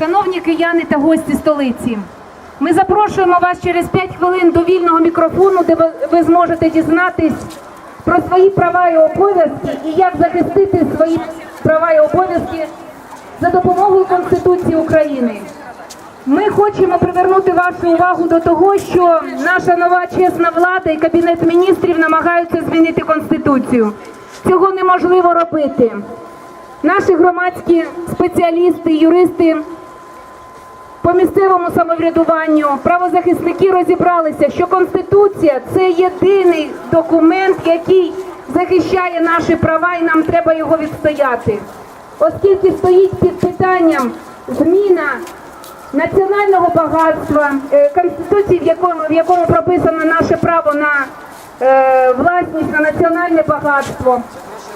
Шановні кияни та гості столиці, ми запрошуємо вас через 5 хвилин до вільного мікрофону, де ви- зможете дізнатись про свої права і обов'язки і як захистити свої права і обов'язки за допомогою Конституції України. Ми хочемо привернути вашу увагу до того, що наша нова чесна влада і кабінет міністрів намагаються змінити конституцію. Цього неможливо робити. Наші громадські спеціалісти, юристи по місцевому самоврядуванню, правозахисники розібралися, що Конституція це єдиний документ, який захищає наші права, і нам треба його відстояти. Оскільки стоїть під питанням зміна національного багатства, е, конституції, в якому, в якому прописано наше право на е, власність на національне багатство.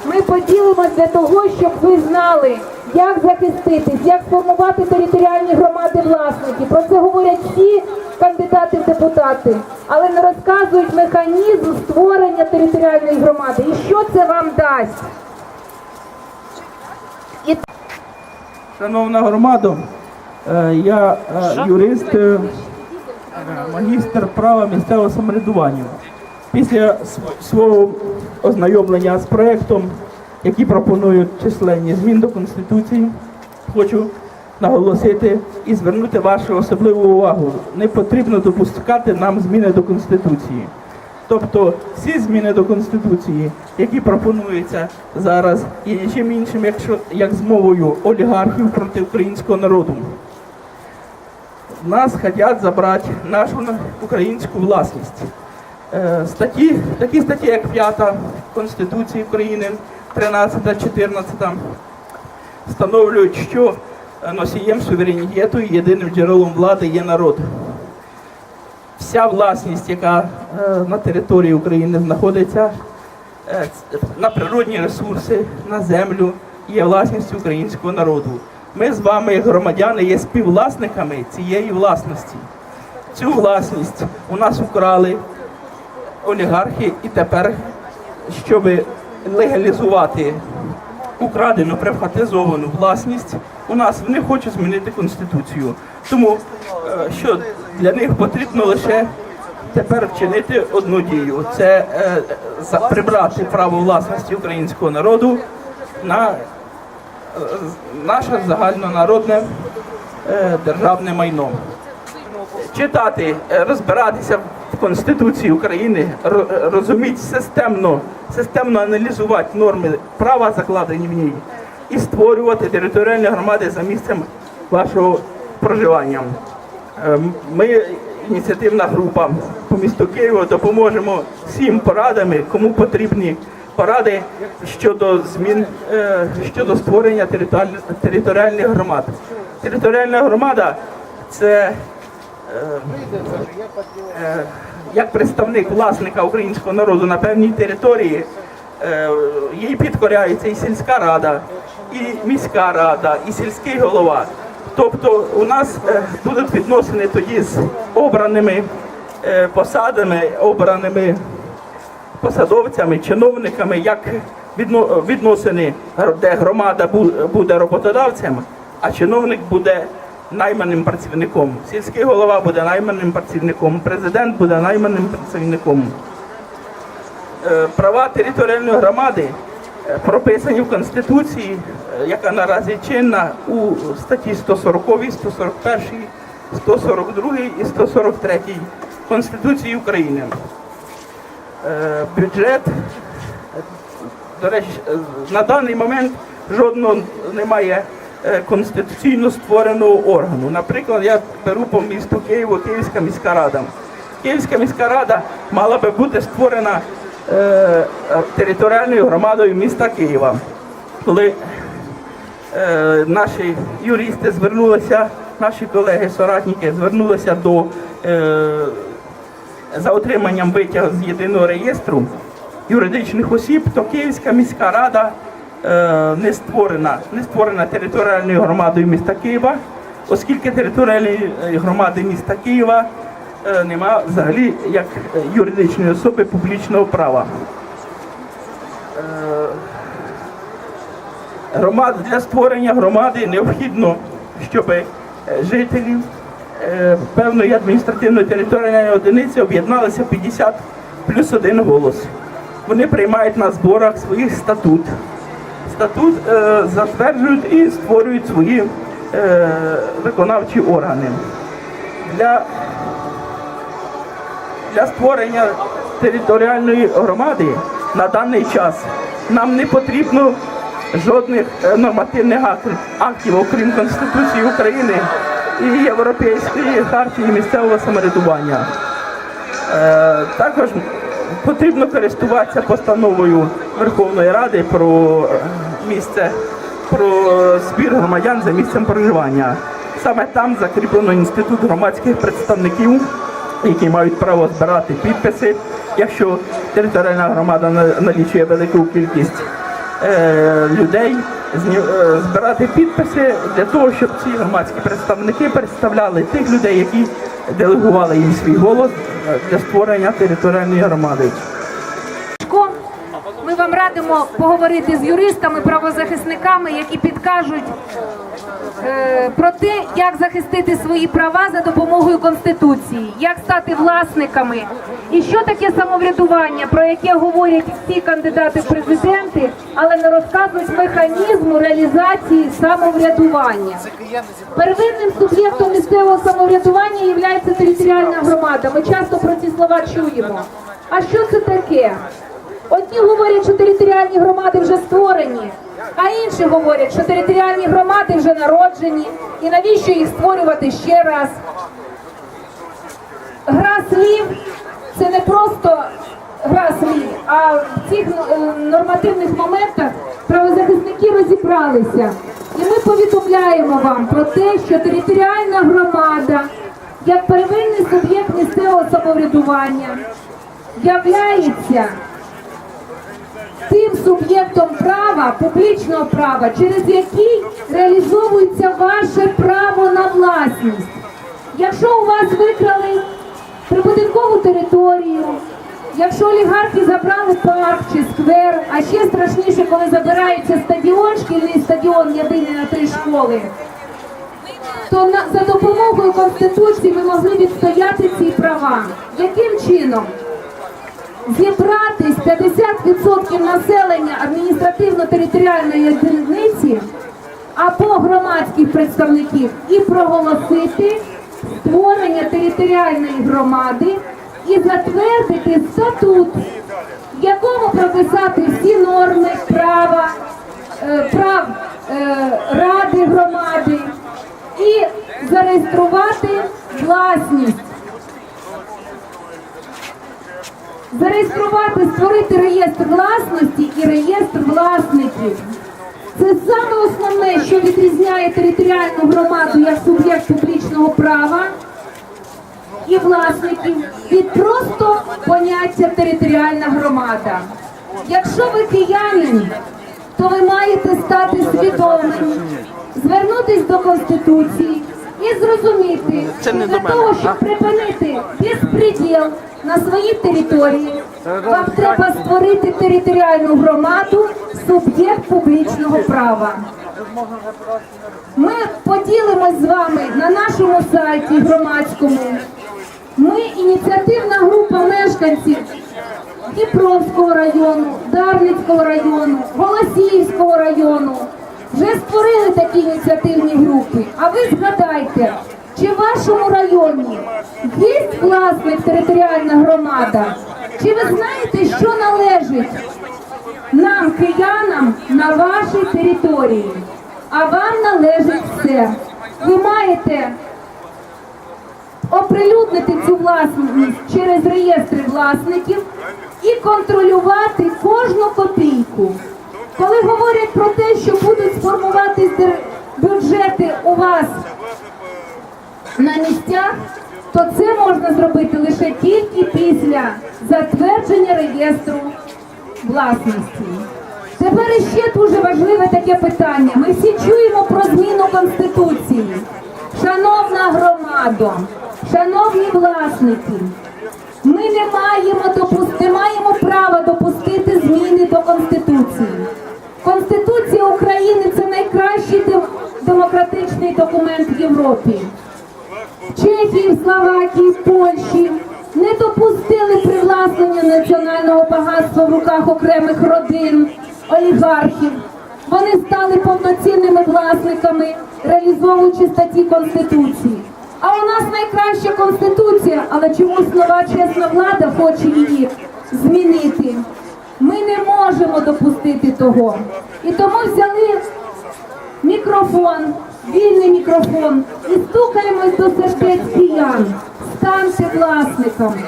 Ми поділимося для того, щоб ви знали, як захиститись, як сформувати територіальні громади власників. Про це говорять всі кандидати в депутати, але не розказують механізм створення територіальної громади. І що це вам дасть? І Шановна громада, е, я е, юрист, е, магістр права місцевого самоврядування. Після свого ознайомлення з проєктом, який пропонують численні змін до Конституції, хочу наголосити і звернути вашу особливу увагу. Не потрібно допускати нам зміни до Конституції. Тобто всі зміни до Конституції, які пропонуються зараз, є нічим іншим, якщо як змовою олігархів проти українського народу. Нас хочуть забрати нашу українську власність. Е, Статті, такі статті, як 5 Конституції України, 13, 14, встановлюють, що е, носієм суверенітету і єдиним джерелом влади є народ вся власність, яка е, на території України знаходиться, е, на природні ресурси, на землю, є власністю українського народу. Ми з вами, як громадяни, є співвласниками цієї власності. Цю власність у нас украли олігархи, і тепер, щоб легалізувати украдену приватизовану власність, у нас вони хочуть змінити конституцію. Тому е, що для них потрібно лише тепер вчинити одну дію: це е, прибрати право власності українського народу на е, наше загальнонародне державне майно читати, розбиратися Конституції України, розуміти системно, системно аналізувати норми права, закладені в ній, і створювати територіальні громади за місцем вашого проживання. Е, Ми, ініціативна група по місту Києва, допоможемо всім порадами, кому потрібні поради щодо змін е, щодо створення територіальних громад. Територіальна громада це як представник власника українського народу на певній території, е, їй підкоряється і сільська рада, і міська рада, і сільський голова. Тобто у нас е, будуть відносини тоді з обраними е, посадами, обраними посадовцями, чиновниками, як відносини, де громада буде роботодавцем, а чиновник буде найманим працівником. Сільський голова буде найманим працівником, президент буде найманим працівником. Е, Права територіальної громади е, прописані в Конституції, е, яка наразі чинна у статті 140, 141, 142 і 143 Конституції України. Бюджет, до речі, на даний момент жодного немає конституційно створеного органу. Наприклад, я беру по місту Києву Київська міська рада. Київська міська рада мала би бути створена е, е, територіальною громадою міста Києва. Коли е, наші юристи звернулися, наші колеги, соратники звернулися до е, за отриманням витягу з єдиного реєстру юридичних осіб, то Київська міська рада е, не створена, не створена територіальною громадою міста Києва, оскільки територіальної е, громади міста Києва е, нема взагалі як е, юридичної особи публічного права. Е, Громад, для створення громади необхідно, щоб е, жителів е, певної адміністративної територіальної одиниці об'єдналися 50 плюс один голос. Вони приймають на зборах свій статут. Статут е, затверджують і створюють свої е, виконавчі органи. Для для створення територіальної громади на даний час нам не потрібно жодних е, нормативних ак- актів, окрім Конституції України і Європейської хартії місцевого самоврядування. Також потрібно користуватися постановою Верховної Ради про е, місце про збір громадян за місцем проживання. Саме там закріплено інститут громадських представників, які мають право збирати підписи, якщо територіальна громада налічує велику кількість е, людей, збирати підписи для того, щоб ці громадські представники представляли тих людей, які делегували їм свій голос е, для створення територіальної громади. Ми вам радимо поговорити з юристами, правозахисниками, які підкажуть е, про те, як захистити свої права за допомогою Конституції, як стати власниками, і що таке самоврядування, про яке говорять всі кандидати в президенти, але не розказують механізму реалізації самоврядування. Первинним суб'єктом місцевого самоврядування є територіальна громада. Ми часто про ці слова чуємо. А що це таке? Одні говорять, що територіальні громади вже створені, а інші говорять, що територіальні громади вже народжені, і навіщо їх створювати ще раз? Гра слів це не просто гра слів, а в цих е, нормативних моментах правозахисники розібралися. І ми повідомляємо вам про те, що територіальна громада, як первинний суб'єкт місцевого самоврядування, являється тим суб'єктом права, публічного права, через який реалізовується ваше право на власність. Якщо у вас викрали прибудинкову територію, якщо олігархи забрали парк чи сквер, а ще страшніше, коли забирається стадіон, шкільний стадіон єдиний на три школи, то за допомогою Конституції ви могли відстояти ці права. Яким чином? Зібратись 50% населення адміністративно-територіальної одиниці або громадських представників і проголосити створення територіальної громади і затвердити статут, в якому прописати всі норми права, е, прав е, ради громади і зареєструвати власність. Зареєструвати, створити реєстр власності і реєстр власників. Це саме основне, що відрізняє територіальну громаду як суб'єкт публічного права і власників від просто поняття територіальна громада. Якщо ви киянин, то ви маєте стати свідомим, звернутись до Конституції і зрозуміти, що для того, щоб припинити безпреділ на своїй території, вам треба створити територіальну громаду, суб'єкт публічного права. Ми поділимось з вами на нашому сайті громадському. Ми ініціативна група мешканців Дніпровського району, Дарницького району, Голосіївського району. Вже створили такі ініціативні групи. А ви згадайте, чи в вашому районі є власник територіальна громада? Чи ви знаєте, що належить нам, киянам, на вашій території? А вам належить все. Ви маєте оприлюднити цю власність через реєстри власників і контролювати кожну копійку. Коли говорять про те, що будуть сформуватись дер- бюджети у вас на місцях, то це можна зробити лише тільки після затвердження реєстру власності. Тепер іще дуже важливе таке питання. Ми всі чуємо про зміну Конституції. Шановна громадо, шановні власники, ми не маємо допус- не маємо права допустити зміни до Конституції. Конституція України це найкращий демократичний документ в Європі. Чехії, Словакії, Польщі не допустили привласнення національного багатства в руках окремих родин, олігархів. Вони стали повноцінними власниками, реалізовуючи статті Конституції. А у нас найкраща конституція, але чомусь нова чесна влада хоче її змінити. Ми не можемо допустити того. І тому взяли мікрофон, вільний мікрофон і стукаємось до сердець киян. Станьте власниками,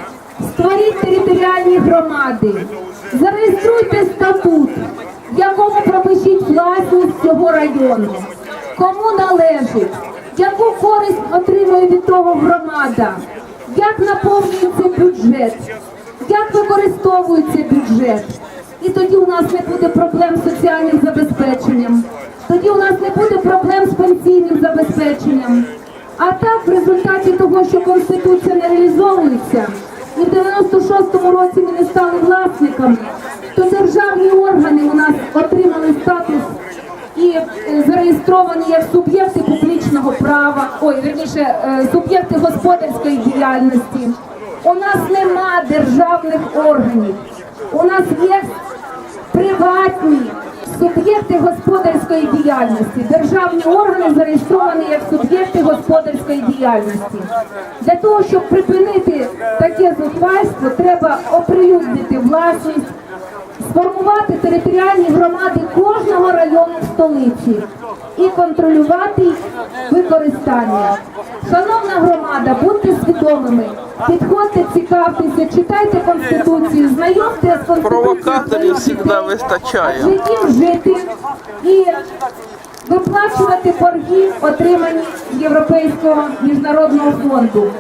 створіть територіальні громади, зареєструйте статут, в якому пропишіть власність цього району, кому належить, яку користь отримує від того громада, як наповнюється бюджет, як використовується бюджет. І тоді у нас не буде проблем з соціальним забезпеченням. Тоді у нас не буде проблем з пенсійним забезпеченням. А так, в результаті того, що Конституція не реалізовується, і в 96-му році ми не стали власниками, то державні органи у нас отримали статус і е, зареєстровані як суб'єкти публічного права, ой, верніше, е, суб'єкти господарської діяльності. У нас нема державних органів. У нас є приватні суб'єкти господарської діяльності. Державні органи зареєстровані як суб'єкти господарської діяльності. Для того, щоб припинити таке зухвальство, треба оприлюднити власність, сформувати територіальні громади кожного району столиці і контролювати використання. Шановна громада, будьте свідомими, підходьте, цікавтеся, читайте конституцію, знайомте з. Провокаторів завжди вистачає. їм жити і виплачувати борги, отримані з Європейського міжнародного фонду.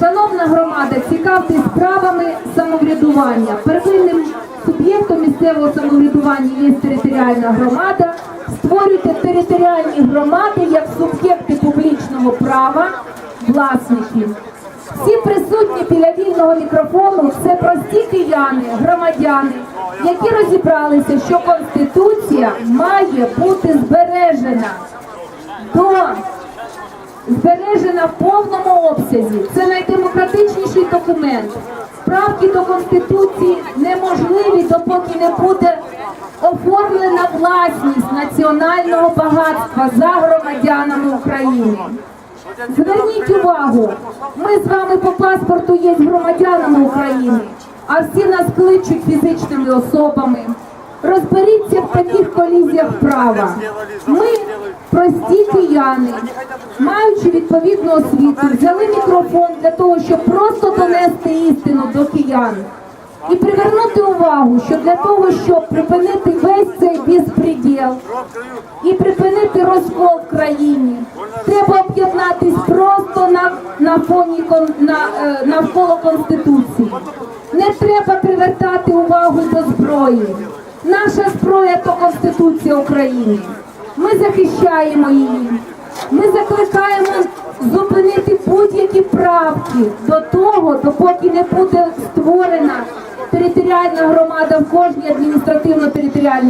Шановна громада, цікавтесь справами самоврядування. Первинним суб'єктом місцевого самоврядування є територіальна громада. Створюйте територіальні громади як суб'єкти публічного права, власників. Всі присутні біля вільного мікрофону це прості кияни, громадяни, які розібралися, що Конституція має бути збережена до збережена в повному обсязі. Це найдемократичніший документ. Правки до Конституції неможливі, допоки не буде оформлена власність національного багатства за громадянами України. Зверніть увагу, ми з вами по паспорту є громадянами України, а всі нас кличуть фізичними особами. Розберіться в таких колізіях права. Ми, прості кияни, маючи відповідну освіту, взяли мікрофон для того, щоб просто донести істину до киян. І привернути увагу, що для того, щоб припинити весь цей безпреділ і припинити розкол в країні, треба об'єднатись просто на, на фоні на, е, навколо конституції. Не треба привертати увагу до зброї. Наша зброя то Конституція України. Ми захищаємо її. Ми закликаємо зупинити будь-які правки до того, допоки не буде створена територіальна громада в кожній адміністративно-територіальній